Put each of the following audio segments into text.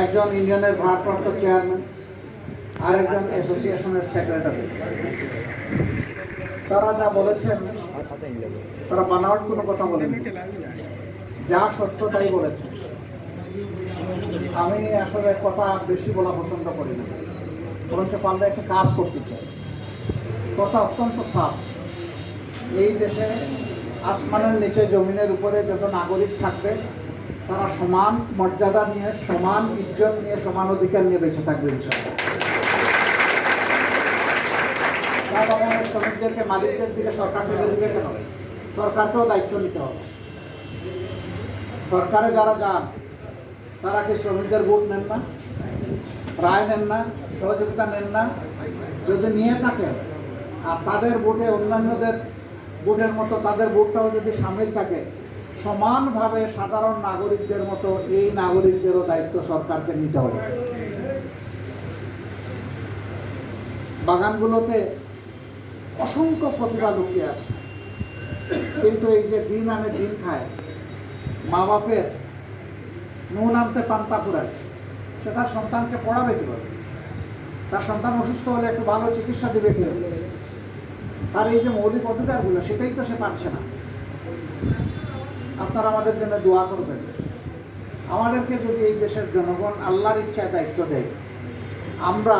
একজন ইউনিয়নের ভারপ্রাপ্ত চেয়ারম্যান আর একজন অ্যাসোসিয়েশনের সেক্রেটারি। তারা যা বলেছেন, তারা বানাওয়াট কোনো কথা বলেনি। যা সত্য তাই বলেছে আমি আসলে কথা বেশি বলা পছন্দ করি না। বরঞ্চ পারলে একটা কাজ করতে চাই। কথা অত্যন্ত সাফ। এই দেশে আসমানের নিচে জমিনের উপরে যত নাগরিক থাকবে তারা সমান মর্যাদা নিয়ে, সমান ইজ্জত নিয়ে, সমান অধিকার নিয়ে বেঁচে থাকবে, ইনশাআল্লাহ। শ্রমিকদেরকে, মালিকদের দিকে সরকার ঠেলে দিবে কেন? সরকারকেও দায়িত্ব নিতে হবে। সরকারে যারা যান, তারা কি শ্রমিকদের ভোট নেন না? রায় নেন না? সহযোগিতা নেন না? যদি নিয়ে থাকেন, আর তাদের ভোটে অন্যান্যদের ভোটের মতো তাদের ভোটটাও যদি সামিল থাকে সমানভাবে সাধারণ নাগরিকদের মতো এই নাগরিকদেরও দায়িত্ব সরকারকে নিতে হবে। বাগানগুলোতে অসংখ্য প্রতিভা লুকিয়ে আছে। কিন্তু এই যে দিন আনে দিন খায় মা বাপের নুন আনতে পান্তা পুরায় সে তার সন্তানকে পড়াবে কীভাবে? তার সন্তান অসুস্থ হলে একটু ভালো চিকিৎসা দেবে কীভাবে? তার এই যে মৌলিক অধিকারগুলো, সেটাই তো সে পাচ্ছে না। আপনারা আমাদের জন্য দোয়া করবেন। আমাদেরকে যদি এই দেশের জনগণ আল্লাহর ইচ্ছায় দায়িত্ব দেয়, আমরা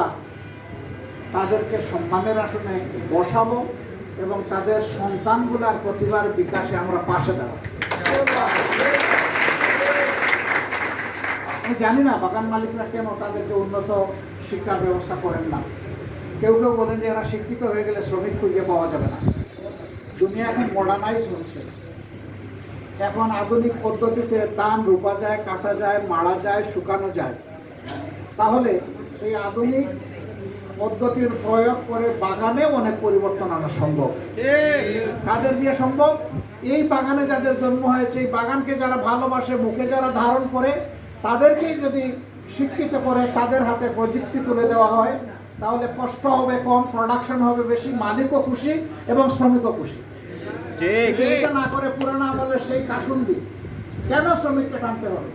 তাদেরকে সম্মানের আসনে বসাবো এবং তাদের সন্তানগুলার প্রতিভার বিকাশে আমরা পাশে দাঁড়াবো। আমি জানি না, বাগান মালিকরা কেন তাদেরকে উন্নত শিক্ষার ব্যবস্থা করেন না। কেউ কেউ বলেন যে এরা শিক্ষিত হয়ে গেলে শ্রমিক খুঁজে পাওয়া যাবে না। দুনিয়া এখন মডার্নাইজ হচ্ছে। এখন আধুনিক পদ্ধতিতে ধান রোপা যায়, কাটা যায় মারা যায়, শুকানো যায়। তাহলে সেই আধুনিক পদ্ধতির প্রয়োগ করে বাগানেও অনেক পরিবর্তন আনা সম্ভব। কাদের দিয়ে সম্ভব? এই বাগানে যাদের জন্ম হয়েছে, এই বাগানকে যারা ভালোবাসে, মুখে যারা ধারণ করে, তাদেরকেই যদি শিক্ষিত করে, তাদের হাতে প্রযুক্তি তুলে দেওয়া হয়, তাহলে কষ্ট হবে কম প্রোডাকশন হবে বেশি, মালিকও খুশি এবং শ্রমিকও খুশি। এটা হবে?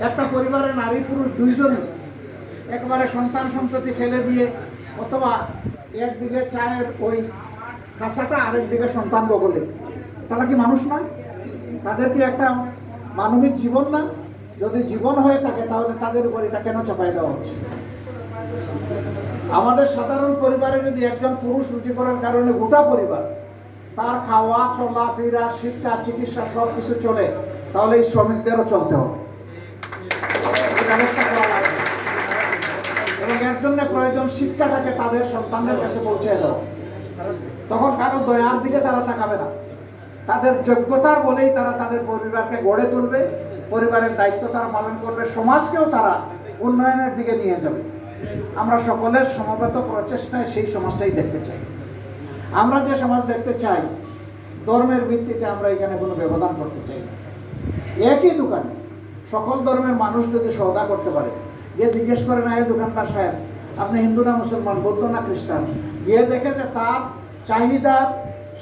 একটা পরিবারে নারী পুরুষ দুইজনই একবারে সন্তান সন্ততি ফেলে দিয়ে অথবা একদিকে চায়ের ওই খাসাটা আরেক দিকে সন্তান বগলে, তারা কি মানুষ না? তাদের কি একটা মানবিক জীবন না? যদি জীবন হয়ে থাকে, তাহলে তাদের উপর এটা কেন চাপাই দেওয়া হচ্ছে? আমাদের সাধারণ পরিবারে যদি একজন পুরুষ রুচি করার কারণে গোটা পরিবার তার খাওয়া, চলা, ফেরা, শিক্ষা, চিকিৎসা সব কিছু চলে, তাহলে এই শ্রমিকদেরও চলতে হবে। এবং এর জন্য প্রয়োজন শিক্ষাটাকে তাদের সন্তানদের কাছে পৌঁছে দেওয়া। তখন কারও দয়ার দিকে তারা তাকাবে না। তাদের যোগ্যতার বলেই তারা তাদের পরিবারকে গড়ে তুলবে। পরিবারের দায়িত্ব তারা পালন করবে। সমাজকেও তারা উন্নয়নের দিকে নিয়ে যাবে। আমরা সকলের সমবেত প্রচেষ্টায় সেই সমাজটাই দেখতে চাই। আমরা যে সমাজ দেখতে চাই, ধর্মের ভিত্তিতে আমরা এখানে কোনো ব্যবধান করতে চাই না। একই দোকানে সকল ধর্মের মানুষ যদি সৌদা করতে পারে, গিয়ে জিজ্ঞেস করে, না, এই দোকানদার সাহেব, আপনি হিন্দু না মুসলমান, বৌদ্ধ না খ্রিস্টান? গিয়ে দেখে যে তার চাহিদার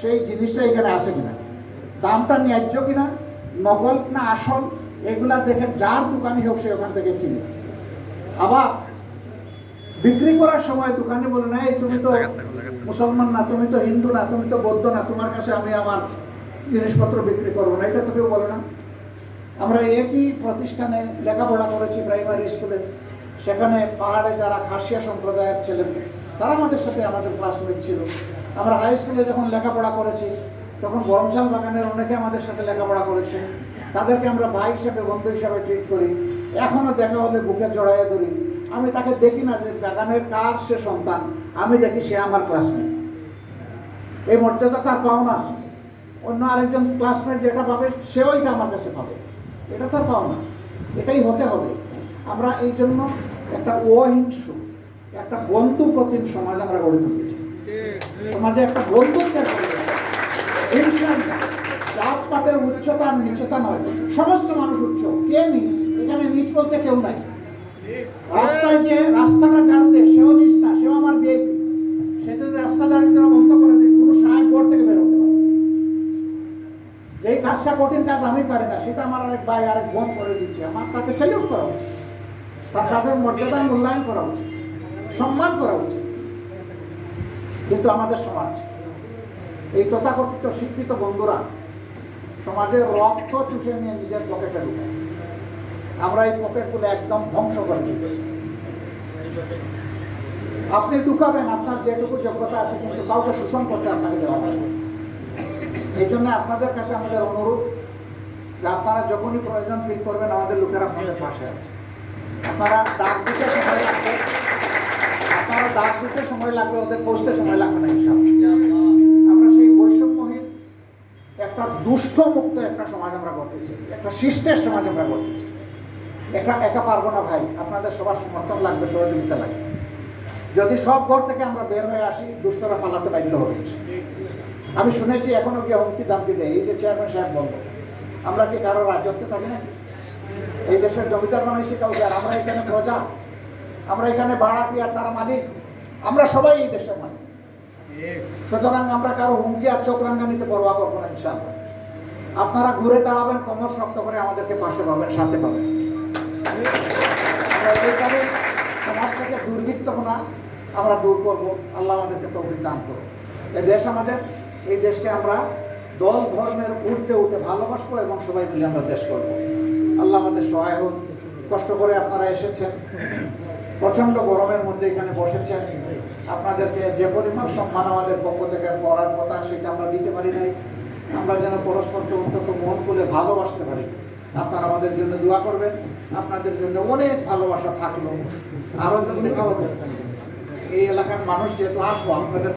সেই জিনিসটা এখানে আছে কিনা। দামটা ন্যায্য কিনা, নকল না আসল, এগুলা দেখে যার দোকানই হোক সে ওখান থেকে কিনে। আবার বিক্রি করার সময় দোকানে বলে না এই তুমি তো মুসলমান না তুমি তো হিন্দু না তুমি তো বৌদ্ধ না তোমার কাছে আমি আমার জিনিসপত্র বিক্রি করব না। এটা তো কেউ বলে না। আমরা একই প্রতিষ্ঠানে লেখাপড়া করেছি প্রাইমারি স্কুলে। সেখানে পাহাড়ে যারা খাসিয়া সম্প্রদায়ের ছেলে তারা আমাদের সাথে আমাদের ক্লাসমেট ছিল। আমরা হাই স্কুলে যখন লেখাপড়া করেছি তখন গরমশাল বাগানের অনেকে আমাদের সাথে লেখাপড়া করেছে। তাদেরকে আমরা ভাই হিসাবে বন্ধু হিসাবে ট্রিট করি। এখনও দেখা হলে বুকে জড়াইয়া ধরি। আমি তাকে দেখি না যে বাগানের কার সে সন্তান। আমি দেখি সে আমার ক্লাসমেট এই মর্যাদা তার পাও না। অন্য আরেকজন ক্লাসমেট যেটা পাবে, সেও এটা আমার কাছে পাবে। এটা তার পাও না। এটাই হতে হবে। আমরা এই জন্য একটা অহিংস, একটা বন্ধু প্রতিম সমাজ আমরা গড়ে তুলতে চাই। সমাজে একটা বন্ধুত্বের পরিবেশ হিংসার পাতের উচ্চতা নিচতা নয়। সমস্ত মানুষ উচ্চ। কে নিচ? এখানে নিচ বলতে কেউ নাই। রাস্তায় যে রাস্তাটা সেও সেও আমার রাস্তা দাঁড়িয়ে বন্ধ করে দেয়, কোনো বোর্ড থেকে পারে যেই কাজটা কঠিন কাজ আমি পারি না, সেটা আমার আরেক ভাই, আরেক বোন করে দিচ্ছে। আমার তাকে করা উচিত। তার কাজের মর্যাদার মূল্যায়ন করা উচিত। সম্মান করা উচিত। কিন্তু আমাদের সমাজ, এই তথাকথিত শিক্ষিত বন্ধুরা, সমাজের রক্ত চুষে নিয়ে নিজের পকেটে ঢুকায় আমরা এই পকেটগুলো একদম ধ্বংস করে দিতে আপনি ঢুকাবেন, আপনার যেটুকু যোগ্যতা আছে, কিন্তু কাউকে শোষণ করতে আপনাকে দেওয়া হবে এই জন্য আপনাদের কাছে আমাদের অনুরোধ যে আপনারা যখনই প্রয়োজন ফিল করবেন, আমাদের লোকেরা আপনাদের পাশে আছে। আপনারা ডাক দিতে সময় লাগবে। আপনারা ডাক দিতে সময় লাগবে, ওদের পৌঁছতে সময় লাগবে না, ইনশাআল্লাহ। আমরা সেই বৈষম্যহীন, একটা দুষ্ট মুক্ত একটা সমাজ আমরা করতে চাই, একটা শিষ্টের সমাজ আমরা করতে চাই। একা একা পারব না ভাই। আপনাদের সবার সমর্থন লাগবে, সহযোগিতা লাগবে। যদি সব ঘর থেকে আমরা বের হয়ে আসি, দুষ্টরা পালাতে বাধ্য হবে। আমি শুনেছি, এখনও গিয়ে হুমকি দামকি দেয়। এই যে চেয়ারম্যান সাহেব বলব আমরা কি কারও রাজত্বে থাকি নাকি? এই দেশের জমিদার বানাইছি কাউকে, আর আমরা এখানে প্রজা। আমরা এখানে ভাড়াটি আর তারা মালিক। আমরা সবাই এই দেশের মালিক। সুতরাং আমরা কারও হুমকি আর চোখ রাঙ্গানিতে পরোয়া করব না ইনশাল্লাহ আপনারা ঘুরে দাঁড়াবেন, কমর শক্ত করে আমাদেরকে পাশে পাবেন, সাথে পাবেন। আমরা এইভাবে সমাজ থেকে দুর্বৃত্তপনা আমরা দূর করব। আল্লাহ আমাদেরকে তৌফিক দান করুন। এই দেশ আমাদের, এই দেশকে আমরা দল ধর্মের উঠতে উঠে ভালোবাসবো এবং সবাই মিলে আমরা দেশ করব। আল্লাহ আমাদের সহায় হন। কষ্ট করে আপনারা এসেছেন। প্রচণ্ড গরমের মধ্যে এখানে বসেছেন। আপনাদেরকে যে পরিমাণ সম্মান আমাদের পক্ষ থেকে করার কথা, সেটা আমরা দিতে পারি নাই। আমরা যেন পরস্পরকে অন্তত মন খুলে ভালোবাসতে পারি। আপনারা আমাদের জন্য দোয়া করবেন। আপনাদের জন্য অনেক ভালোবাসা থাকল। আরও যদি খাওয়াবো। এই এলাকার মানুষ যেহেতু আসব, আপনাদের